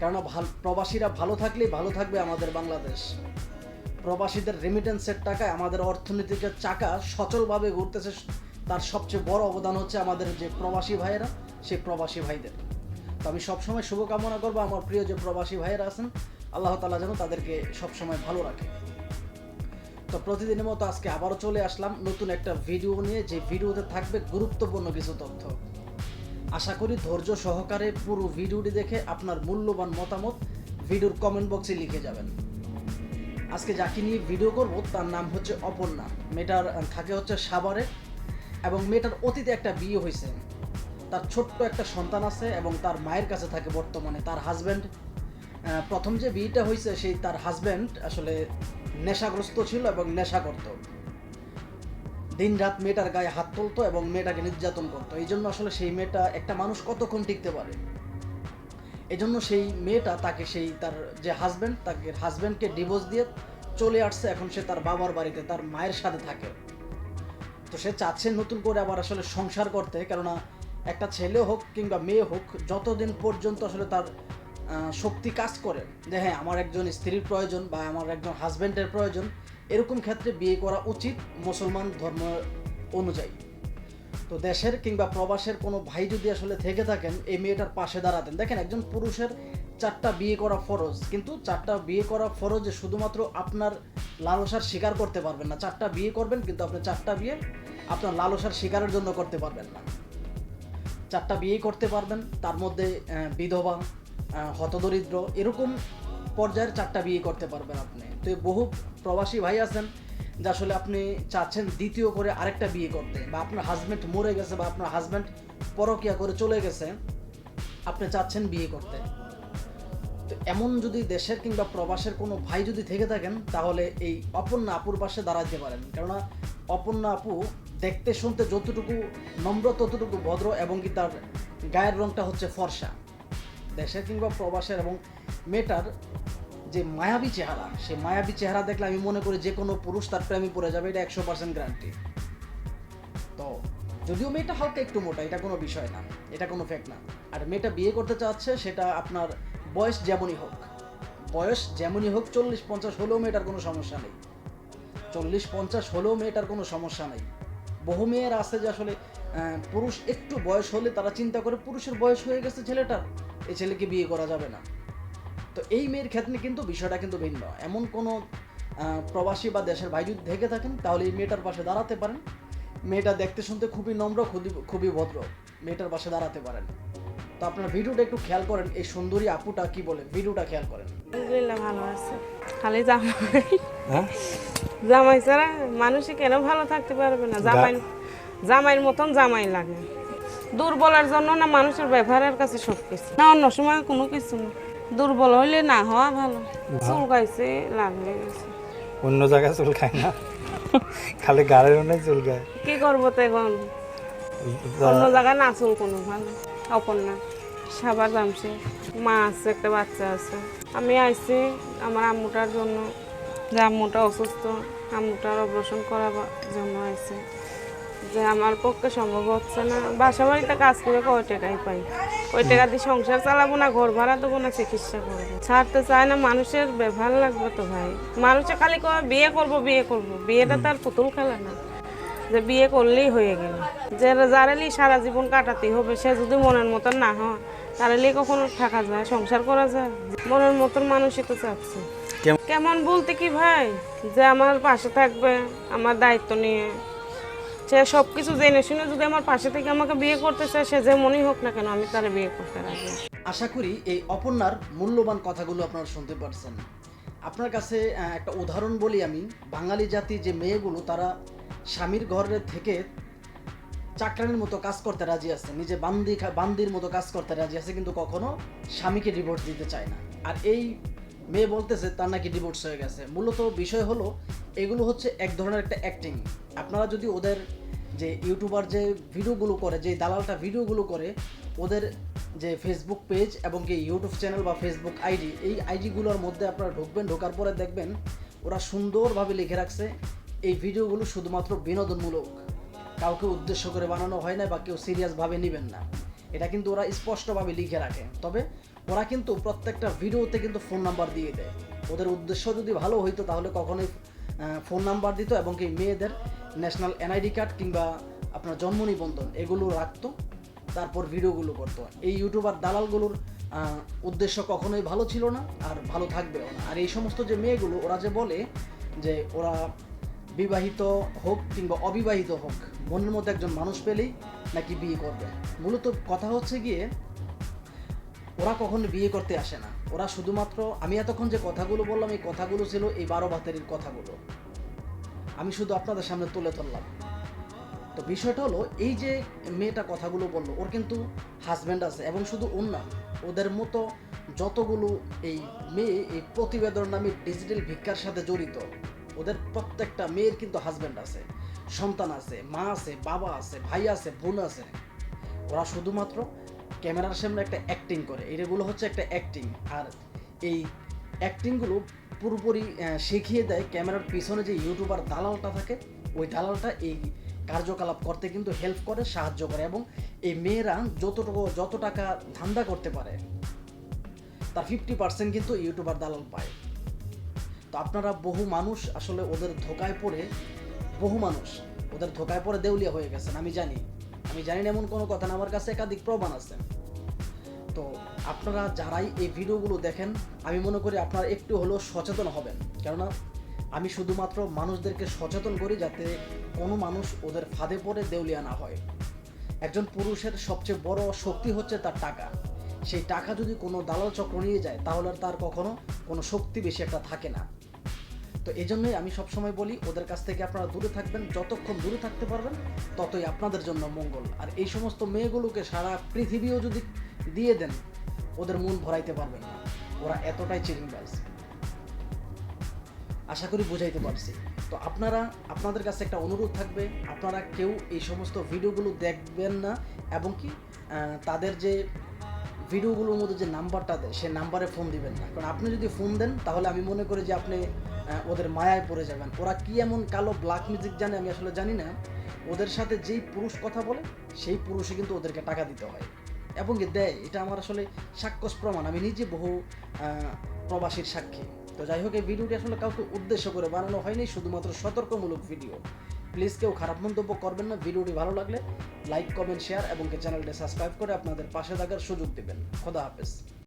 কেননা ভালো প্রবাসীরা ভালো থাকলেই ভালো থাকবে আমাদের বাংলাদেশ। প্রবাসীদের রেমিটেন্সের টাকায় আমাদের অর্থনীতিকে চাকা সচলভাবে ঘুরতেছে। তার সবচেয়ে বড় অবদান হচ্ছে আমাদের যে প্রবাসী ভাইয়েরা, সেই প্রবাসী ভাইদের। তো আমি সবসময় শুভকামনা করব আমার প্রিয় যে প্রবাসী ভাইয়েরা আছেন, আল্লাহ তালা যেন তাদেরকে সবসময় ভালো রাখে। তো প্রতিদিনের মতো আজকে আবারও চলে আসলাম নতুন একটা ভিডিও নিয়ে। যে ভিডিওতে থাকবে গুরুত্বপূর্ণ কিছু তথ্য। আশা করি ধৈর্য সহকারে পুরো ভিডিওটি দেখে আপনার মূল্যবান মতামত ভিডিওর কমেন্ট বক্সে লিখে যাবেন। আজকে যাকে নিয়ে ভিডিও করব, তার নাম হচ্ছে অপর্ণা। মেয়েটার থাকে হচ্ছে সাভারে এবং মেয়েটার অতীতে একটা বিয়ে হয়েছে। তার ছোট্ট একটা সন্তান আছে এবং তার মায়ের কাছে থাকে বর্তমানে তার হাজব্যান্ড প্রথম যে বিয়েটা হয়েছে, সেই তার হাজব্যান্ড আসলে নেশাগ্রস্ত ছিল এবং নেশা করতো দিন রাত মেয়েটার গায়ে হাত তুলতো এবং মেয়েটাকে নির্যাতন করতো। এই জন্য আসলে সেই মেয়েটা একটা মানুষ কতক্ষণ টিকতে পারে? এই জন্য সেই মেয়েটা তাকে সেই তার যে হাজব্যান্ড তাকে হাজব্যান্ডকে ডিভোর্স দিয়ে চলে আসছে। এখন সে তার বাবার বাড়িতে, তার মায়ের সাথে থাকে। তো সে চাচ্ছে নতুন করে আবার আসলে সংসার করতে। কেননা একটা ছেলে হোক কিংবা মেয়ে হোক, যতদিন পর্যন্ত আসলে তার শক্তি কাজ করে যে হ্যাঁ আমার একজন স্ত্রীর প্রয়োজন বা আমার একজন হাজব্যান্ডের প্রয়োজন, এরকম ক্ষেত্রে বিয়ে করা উচিত মুসলমান ধর্ম অনুযায়ী। তো দেশের কিংবা প্রবাসের কোনো ভাই যদি আসলে থেকে থাকেন, এই মেয়েটার পাশে দাঁড়াতেন। দেখেন, একজন পুরুষের চারটা বিয়ে করা ফরজ, কিন্তু চারটা বিয়ে করা ফরজে শুধুমাত্র আপনার লালসার শিকার করতে পারবেন না। চারটা বিয়ে করবেন, কিন্তু আপনি চারটা বিয়ে আপনার লালসার শিকারের জন্য করতে পারবেন না। চারটা বিয়ে করতে পারবেন, তার মধ্যে বিধবা হতদরিদ্র, এরকম পর্যায়ের চারটা বিয়ে করতে পারবেন আপনি। তো বহু প্রবাসী ভাই আছেন, যে আসলে আপনি চাচ্ছেন দ্বিতীয় করে আরেকটা বিয়ে করতে, বা আপনার হাজব্যান্ড মরে গেছে, বা আপনার হাজব্যান্ড পরকিয়া করে চলে গেছে, আপনি চাচ্ছেন বিয়ে করতে। তো এমন যদি দেশের কিংবা প্রবাসের কোনো ভাই যদি থেকে থাকেন, তাহলে এই অপর্ণা আপুর পাশে দাঁড়াতে পারেন। কেননা অপর্ণা আপু দেখতে, শুনতে যতটুকু নম্র, ততটুকু ভদ্র, এবং কি তার গায়ের রঙটা হচ্ছে ফর্সা। দেশের কিংবা প্রবাসের এবং মেয়েটার যে মায়াবী চেহারা, সে মায়াবী চেহারা দেখলে আমি মনে করি যে কোনো পুরুষ তার প্রেমে পড়ে যাবে, এটা একশো পার্সেন্ট গ্যারান্টি তো যদিও মেয়েটা হালকা একটু মোটা, এটা কোনো বিষয় না, এটা কোনো ফ্যাক্ট না। আর মেয়েটা বিয়ে করতে চাচ্ছে সেটা আপনার বয়স যেমনই হোক, বয়স যেমনই হোক, চল্লিশ পঞ্চাশ হলেও মেয়েটার কোনো সমস্যা নেই। চল্লিশ পঞ্চাশ হলেও মেয়েটার কোনো সমস্যা নেই। বহু মেয়ের আছে যে আসলে পুরুষ একটু বয়স হলে তারা চিন্তা করে পুরুষের বয়স হয়ে গেছে ছেলেটার। এই ছেলেকে বিয়ে করা যাবে না। তো এই মেয়ের ক্ষেত্রে কিন্তু বিষয়টা কিন্তু ভিন্ন। এমন কোনো প্রবাসী বা দেশের ভাই যদি থেকে থাকেন তাহলে এই মেয়েটার পাশে দাঁড়াতে পারেন। মেয়েটা দেখতে শুনতে খুবই নম্র খুবই খুবই ভদ্র। মেয়েটার পাশে দাঁড়াতে পারেন। তো আপনার ভিডিওটা একটু খেয়াল করেন এই সুন্দরী আপুটা কি বলে? ভিডিওটা খেয়াল করেন। আলহামদুলিল্লাহ ভালো আছে। খালি জামাই। হ্যাঁ? জামাই ছাড়া মানুষে কেন ভালো থাকতে পারবে না? জামাই জামাইয়ের মতন জামাই লাগে। দুর্বলের জন্য না মানুষের ব্যবহারের কাছে সব কিছু। না অন্য সময় কোনো কিছু না। দুর্বল হইলে না হওয়া ভালো। চুল গাইছে লাগলে গেছে। অন্য জায়গায় চুল খায় না। খালি গাড়ির অনেক চুল খায় কি করব তো এখন? অন্য জায়গায় না চুল কোনো ভালো। অপর্ণা সাবার জামছে মা আছে একটা বাচ্চা আছে। আমি আইছি আমার আম্মুটার জন্য। যে আম্মুটা অসুস্থ আম্মুটার অপারেশন করাবার জন্য আইছে। যে আমার পক্ষে সম্ভব হচ্ছে না। বাসা বাড়িতে কাজ করে কয় টাকাই পাই? ওই টাকা দিয়ে সংসার চালাবো না ঘর ভাড়া দেবো না চিকিৎসা করব? ছাড়তে চায় না মানুষের ব্যবহার লাগবে তো ভাই। মানুষে খালি কয় বিয়ে করব বিয়ে করব। বিয়েটা তার পুতুল খেলা না। যে বিয়ে করলেই হয়ে গেল। যে যারালি সারা জীবন কাটাতেই হবে সে যদি মনের মতন না হয় তারালি কখনো থাকা যায় সংসার করা যায়? মনের মতন মানুষই তো চাচ্ছে। কেমন বলতে কি ভাই? যে আমার পাশে থাকবে আমার দায়িত্ব নিয়ে। সে সব কিছু জেনে শুনে যদি আমার পাশে থেকে আমাকে বিয়ে করতে চায়, সে যে মনেই হোক না কেন, আমি তারে বিয়ে করতে রাজি আশা করি এই অপর্ণার মূল্যবান কথাগুলো আপনারা শুনতে পারছেন। আপনার কাছে একটা উদাহরণ বলি আমি। বাঙালি জাতি যে মেয়েগুলো, তারা স্বামীর ঘরে থেকে চাকরানির মতো কাজ করতে রাজি আছে, নিজে বান্দি বান্দির মতো কাজ করতে রাজি আছে, কিন্তু কখনো স্বামীকে ডিভোর্স দিতে চায় না। আর এই মেয়ে বলতেছে, তার নাকি ডিভোর্স হয়ে গেছে। মূলত বিষয় হলো, এগুলো হচ্ছে এক ধরনের একটা অ্যাক্টিং আপনারা যদি ওদের যে ইউটিউবার যে ভিডিওগুলো করে, যে দালালটা ভিডিওগুলো করে, ওদের যে ফেসবুক পেজ এবং কি ইউটিউব চ্যানেল বা ফেসবুক আইডি এই আইডিগুলোর মধ্যে আপনারা ঢুকবেন, ঢোকার পরে দেখবেন ওরা সুন্দরভাবে লিখে রাখছে এই ভিডিওগুলো শুধুমাত্র বিনোদনমূলক। কাউকে উদ্দেশ্য করে বানানো হয় না বা কেউ সিরিয়াসভাবে নেবেন না। এটা কিন্তু ওরা স্পষ্টভাবে লিখে রাখে। তবে ওরা কিন্তু প্রত্যেকটা ভিডিওতে কিন্তু ফোন নাম্বার দিয়ে দেয়। ওদের উদ্দেশ্য যদি ভালো হইতো তাহলে কখনোই ফোন নাম্বার দিত এবং কি মেয়েদের ন্যাশনাল এনআইডি কার্ড কিংবা আপনার জন্ম নিবন্ধন, এগুলো রাখতো, তারপর ভিডিওগুলো করতো। এই ইউটিউবার দালালগুলোর উদ্দেশ্য কখনোই ভালো ছিল না আর ভালো থাকবেও না। আর এই সমস্ত যে মেয়েগুলো, ওরা যে বলে যে ওরা বিবাহিত হোক কিংবা অবিবাহিত হোক, মনের মধ্যে একজন মানুষ পেলেই নাকি বিয়ে করবে। মূলত কথা হচ্ছে গিয়ে, ওরা কখনো বিয়ে করতে আসে না। ওরা শুধুমাত্র, আমি এতক্ষণ যে কথাগুলো বললাম, এই কথাগুলো ছিল এই বারো ভাতের কথাগুলো। আমি শুধু আপনাদের সামনে তুলে ধরলাম। তো বিষয়টা হলো, এই যে মেয়েটা কথাগুলো বলল, ওর কিন্তু হাজব্যান্ড আছে এবং শুধু ওর না, ওদের মতো যতগুলো এই মেয়ে এই প্রতিবেদন নামে ডিজিটাল ভিক্ষার সাথে জড়িত, ওদের প্রত্যেকটা মেয়ের কিন্তু হাজব্যান্ড আছে। সন্তান আছে, মা আছে, বাবা আছে, ভাই আছে, বোন আছে। ওরা শুধুমাত্র ক্যামেরার সামনে একটা অ্যাক্টিং করে। এগুলো হচ্ছে একটা অ্যাক্টিং আর এই অ্যাক্টিংগুলো পুরোপুরি শিখিয়ে দেয়। ক্যামেরার পিছনে যে ইউটিউবার দালালটা থাকে, ওই দালালটা এই কার্যকলাপ করতে কিন্তু হেল্প করে, সাহায্য করে এবং এই মেয়েরা যতটুকু, যত টাকা ধান্দা করতে পারে, তার ফিফটি পার্সেন্ট কিন্তু ইউটিউবার দালাল পায়। তো আপনারা বহু মানুষ আসলে ওদের ধোকায় পড়ে, বহু মানুষ ওদের ধোকায় পড়ে দেউলিয়া হয়ে গেছেন, আমি জানি। আমি জানি না এমন কোনো কথা না, আমার কাছে একাধিক প্রমাণ আছে। তো আপনারা যারাই এই ভিডিওগুলো দেখেন, আমি মনে করি আপনারা একটু হলেও সচেতন হবেন। কেননা, আমি শুধুমাত্র মানুষদেরকে সচেতন করি যাতে কোনো মানুষ ওদের ফাঁদে পড়ে দেউলিয়া না হয়। একজন পুরুষের সবচেয়ে বড় শক্তি হচ্ছে তার টাকা। সেই টাকা যদি কোনো দালাল চক্র নিয়ে যায়, তাহলে তার কখনো কোনো শক্তি বেশি একটা থাকে না। তো এই জন্যই আমি সবসময় বলি, ওদের কাছ থেকে আপনারা দূরে থাকবেন, যতক্ষণ দূরে থাকতে পারবেন, ততই আপনাদের জন্য মঙ্গল। আর এই সমস্ত মেয়েগুলোকে সারা পৃথিবীও যদি দিয়ে দেন ওদের মন ভরাইতে পারবেন না। ওরা এতটাই চিরিংবাজ আশা করি বুঝাইতে পারছি। তো আপনারা, আপনাদের কাছে একটা অনুরোধ থাকবে, আপনারা কেউ এই সমস্ত ভিডিওগুলো দেখবেন না এবং কি তাদের যে ভিডিওগুলোর মধ্যে যে নাম্বারটা দেয়, সে নাম্বারে ফোন দিবেন না। কারণ আপনি যদি ফোন দেন, তাহলে আমি মনে করি যে আপনি ওদের মায়ায় পড়ে যাবেন। ওরা কি এমন কালো ব্ল্যাক মিউজিক জানে আমি আসলে জানি না। ওদের সাথে যেই পুরুষ কথা বলে, সেই পুরুষে কিন্তু ওদেরকে টাকা দিতে হয়। এবং দেয়, এটা আমার আসলে সাক্ষ্যস প্রমাণ। আমি নিজে বহু প্রবাসীর সাক্ষী। তো যাই হোক, এই ভিডিওটি আসলে কাউকে উদ্দেশ্য করে বানানো হয়নি, শুধুমাত্র সতর্কমূলক ভিডিও। প্লিজ কেউ খারাপ মন্তব্য করবেন না, ভিডিওটি ভালো লাগলে লাইক, কমেন্ট, শেয়ার এবং চ্যানেলটি সাবস্ক্রাইব করে আপনাদের পাশে থাকার সুযোগ দেবেন। খোদা হাফেজ।